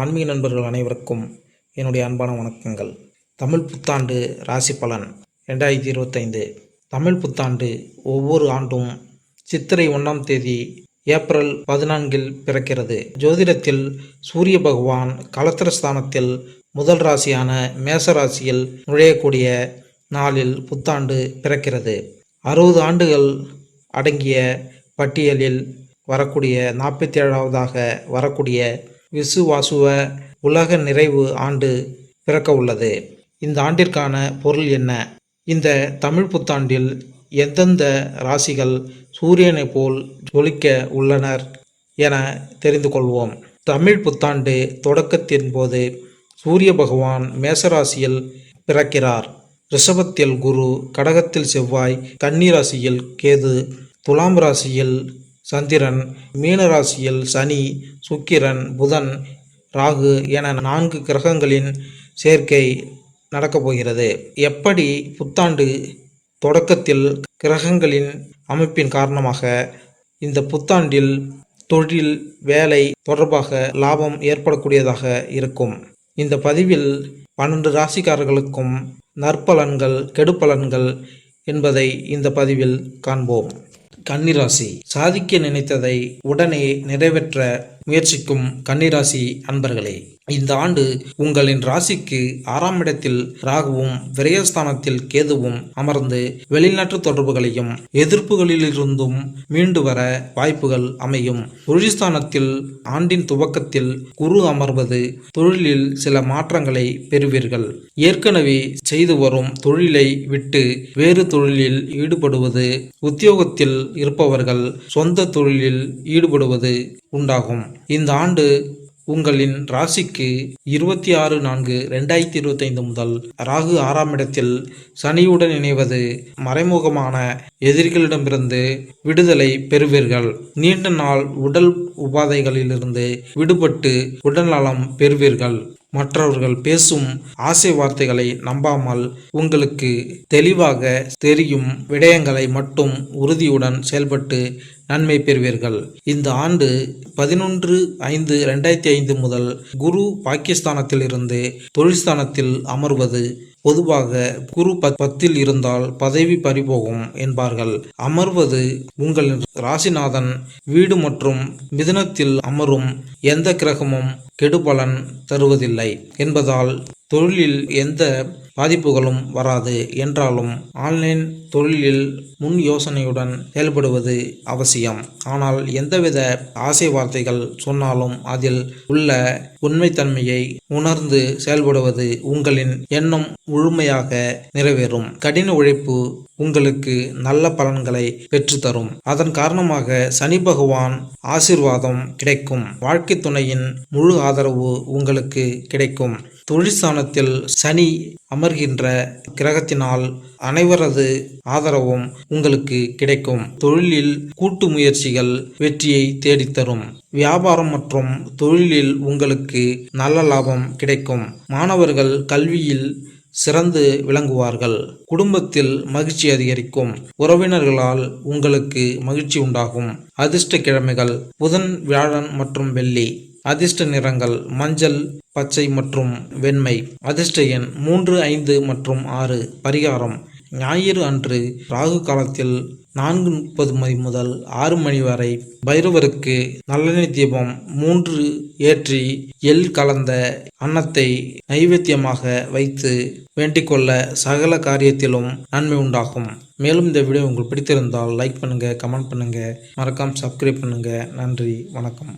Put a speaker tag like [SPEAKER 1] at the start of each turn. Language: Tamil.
[SPEAKER 1] ஆன்மீக நண்பர்கள் அனைவருக்கும் என்னுடைய அன்பான வணக்கங்கள். தமிழ் புத்தாண்டு ராசி பலன் ரெண்டாயிரத்தி இருபத்தைந்து. தமிழ் புத்தாண்டு ஒவ்வொரு ஆண்டும் சித்திரை ஒன்றாம் தேதி ஏப்ரல் பதினான்கில் பிறக்கிறது. ஜோதிடத்தில் சூரிய பகவான் கலத்திரஸ்தானத்தில் முதல் ராசியான மேச ராசியில் நுழையக்கூடிய நாளில் புத்தாண்டு பிறக்கிறது. அறுபது ஆண்டுகள் அடங்கிய பட்டியலில் வரக்கூடிய நாற்பத்தி ஏழாவதாக வரக்கூடிய விசுவாசுவ உலக நிறைவு ஆண்டு பிறக்க உள்ளது. இந்த ஆண்டிற்கான பொருள் என்ன? இந்த தமிழ் புத்தாண்டில் எந்தெந்த ராசிகள் சூரியனைப் போல் ஜொலிக்க உள்ளனர் என தெரிந்து கொள்வோம். தமிழ் புத்தாண்டு தொடக்கத்தின் போது சூரிய பகவான் மேசராசியில் பிறக்கிறார். ரிஷபத்தில் குரு கடகத்தில் செவ்வாய் கன்னி ராசியில் கேது துலாம் ராசியில் சந்திரன் மீன ராசியில் சனி சுக்கிரன் புதன் ராகு என நான்கு கிரகங்களின் சேர்க்கை நடக்கப் போகிறது. எப்படி புத்தாண்டு தொடக்கத்தில் கிரகங்களின் அமைப்பின் காரணமாக இந்த புத்தாண்டில் தொழில் வேலை தொடர்பாக லாபம் ஏற்படக்கூடியதாக இருக்கும். இந்த பதிவில் பன்னெண்டு ராசிக்காரர்களுக்கும் நற்பலன்கள் கெடுப்பலன்கள் என்பதை இந்த பதிவில் காண்போம். கன்னிராசி. சாதிக்க நினைத்ததை உடனே நிறைவேற்ற முயற்சிக்கும் கன்னிராசி அன்பர்களே இந்த ஆண்டு உங்களின் ராசிக்கு ஆறாம் இடத்தில் ராகுவும் விரயஸ்தானத்தில் கேதுவும் அமர்ந்து வெளிநாட்டு தொடர்புகளையும் எதிர்ப்புகளிலிருந்தும் மீண்டு வர வாய்ப்புகள் அமையும். தொழில்ஸ்தானத்தில் ஆண்டின் துவக்கத்தில் குரு அமர்வது தொழிலில் சில மாற்றங்களை பெறுவீர்கள். ஏற்கனவே செய்து வரும் தொழிலை விட்டு வேறு தொழிலில் ஈடுபடுவது உத்தியோகத்தில் இருப்பவர்கள் சொந்த தொழிலில் ஈடுபடுவது உண்டாகும். இந்த ஆண்டு உங்களின் ராசிக்கு இருபத்தி ஆறு நான்கு ரெண்டாயிரத்தி இருபத்தைந்து முதல் ராகு ஆறாம் இடத்தில் சனியுடன் இணைவது மறைமுகமான எதிரிகளிடமிருந்து விடுதலை பெறுவீர்கள். நீண்ட நாள் உடல் உபாதைகளிலிருந்து விடுபட்டு உடல்நலம் பெறுவீர்கள். மற்றவர்கள் பேசும் ஆசை வார்த்தைகளை நம்பாமல் உங்களுக்கு தெளிவாக தெரியும் விடயங்களை மட்டும் உறுதியுடன் செயல்பட்டு நன்மை பெறுவீர்கள். இந்த ஆண்டு பதினொன்று ஐந்து ரெண்டாயிரத்தி ஐந்து முதல் குரு பாகிஸ்தானத்தில் இருந்து தொழில்ஸ்தானத்தில் அமர்வது பொதுவாக குரு பத்தில் இருந்தால் பதவி பறிபோகும் என்பார்கள். அமர்வது உங்கள் ராசிநாதன் வீடு மற்றும் மிதனத்தில் அமரும் எந்த கிரகமும் கெடுபலன் தருவதில்லை என்பதால் தொழிலில் எந்த பாதிப்புகளும் வராது என்றாலும் ஆன்லைன் தொழிலில் முன் யோசனையுடன் செயல்படுவது அவசியம். ஆனால் எந்தவித ஆசை வார்த்தைகள் சொன்னாலும் அதில் உள்ள உண்மைத்தன்மையை உணர்ந்து செயல்படுவது உங்களின் எண்ணம் முழுமையாக நிறைவேறும். கடின உழைப்பு உங்களுக்கு நல்ல பலன்களை பெற்றுத்தரும். அதன் காரணமாக சனி பகவான் ஆசிர்வாதம் கிடைக்கும். வாழ்க்கை துணையின் முழு ஆதரவு உங்களுக்கு கிடைக்கும். தொழிற்சானத்தில் சனி அமர்கின்ற கிரகத்தினால் அனைவரது ஆதரவும் உங்களுக்கு கிடைக்கும். தொழிலில் கூட்டு முயற்சிகள் வெற்றியை தேடித்தரும். வியாபாரம் மற்றும் தொழிலில் உங்களுக்கு நல்ல லாபம் கிடைக்கும். மாணவர்கள் கல்வியில் சிறந்து விளங்குவார்கள். குடும்பத்தில் மகிழ்ச்சி அதிகரிக்கும். உறவினர்களால் உங்களுக்கு மகிழ்ச்சி உண்டாகும். அதிர்ஷ்ட கிழமைகள் புதன் வியாழன் மற்றும் வெள்ளி. அதிர்ஷ்ட நிறங்கள் மஞ்சள் பச்சை மற்றும் வெண்மை. அதிர்ஷ்ட எண் மூன்று ஐந்து மற்றும் ஆறு. பரிகாரம். ஞாயிறு அன்று ராகு காலத்தில் நான்கு முப்பது மணி முதல் ஆறு மணி வரை பைரவருக்கு நல்லெண்ணெய் தீபம் மூன்று ஏற்றி எள் கலந்த அன்னத்தை நைவேத்தியமாக வைத்து வேண்டிக்கொள்ள சகல காரியத்திலும் நன்மை உண்டாகும். மேலும் இந்த வீடியோ உங்களுக்கு பிடித்திருந்தால் லைக் பண்ணுங்கள் கமெண்ட் பண்ணுங்கள் மறக்காமல் சப்ஸ்கிரைப் பண்ணுங்கள் நன்றி வணக்கம்.